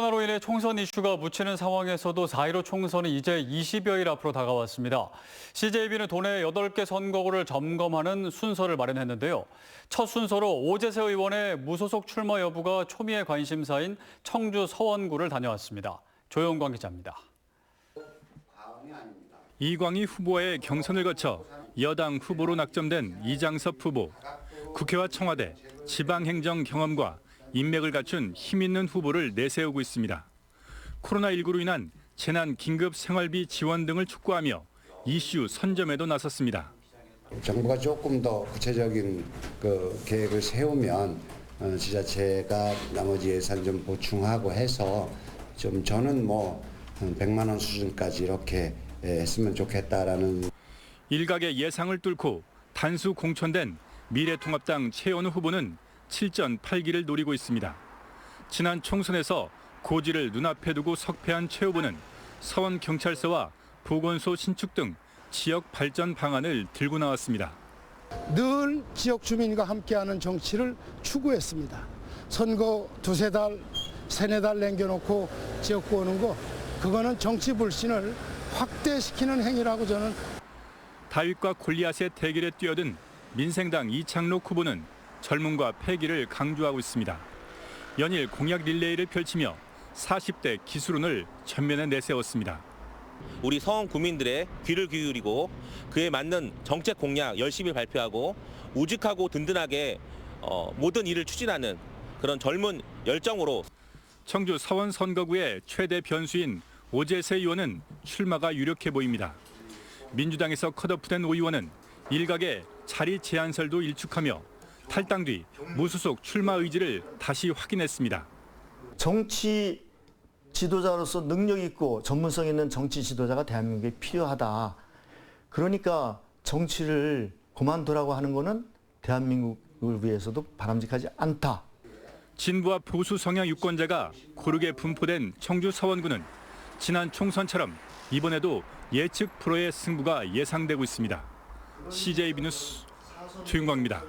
코로나로 인해 총선 이슈가 묻히는 상황에서도 4.15 총선은 이제 20여일 앞으로 다가왔습니다. CJB는 도내 8개 선거구를 점검하는 순서를 마련했는데요. 첫 순서로 오재세 의원의 무소속 출마 여부가 초미의 관심사인 청주 서원구를 다녀왔습니다. 조영광 기자입니다. 이광희 후보의 경선을 거쳐 여당 후보로 낙점된 이장섭 후보. 국회와 청와대, 지방행정 경험과 인맥을 갖춘 힘 있는 후보를 내세우고 있습니다. 코로나19로 인한 재난 긴급 생활비 지원 등을 촉구하며 이슈 선점에도 나섰습니다. 정부가 조금 더 구체적인 그 계획을 세우면 어, 지자체가 나머지 예산 좀 보충하고 해서 좀 저는 뭐 100만 원 수준까지 이렇게 예, 했으면 좋겠다라는 일각의 예상을 뚫고 단수 공천된 미래통합당 최현우 후보는 7전 8기를 노리고 있습니다. 지난 총선에서 고지를 눈앞에 두고 석패한 최 후보는 서원 경찰서와 보건소 신축 등 지역 발전 방안을 들고 나왔습니다. 늘 지역 주민과 함께하는 정치를 추구했습니다. 선거 두세 달, 세네 달 남겨놓고 지역구 오는 거 그거는 정치 불신을 확대시키는 행위라고 저는 다윗과 골리앗의 대결에 뛰어든 민생당 이창록 후보는 젊음과 패기를 강조하고 있습니다. 연일 공약 릴레이를 펼치며 40대 기술운을 전면에 내세웠습니다. 우리 서원 구민들의 귀를 기울이고 그에 맞는 정책 공약 열심히 발표하고 우직하고 든든하게 어, 모든 일을 추진하는 그런 젊은 열정으로 청주 서원 선거구의 최대 변수인 오재세 의원은 출마가 유력해 보입니다. 민주당에서 컷오프된 오 의원은 일각의 자리 제한설도 일축하며 탈당 뒤 무소속 출마 의지를 다시 확인했습니다. 정치 지도자로서 능력 있고 전문성 있는 정치 지도자가 대한민국에 필요하다. 그러니까 정치를 그만두라고 하는 것은 대한민국을 위해서도 바람직하지 않다. 진보와 보수 성향 유권자가 고르게 분포된 청주 서원구는 지난 총선처럼 이번에도 예측 프로의 승부가 예상되고 있습니다. CJB 뉴스 최윤광입니다.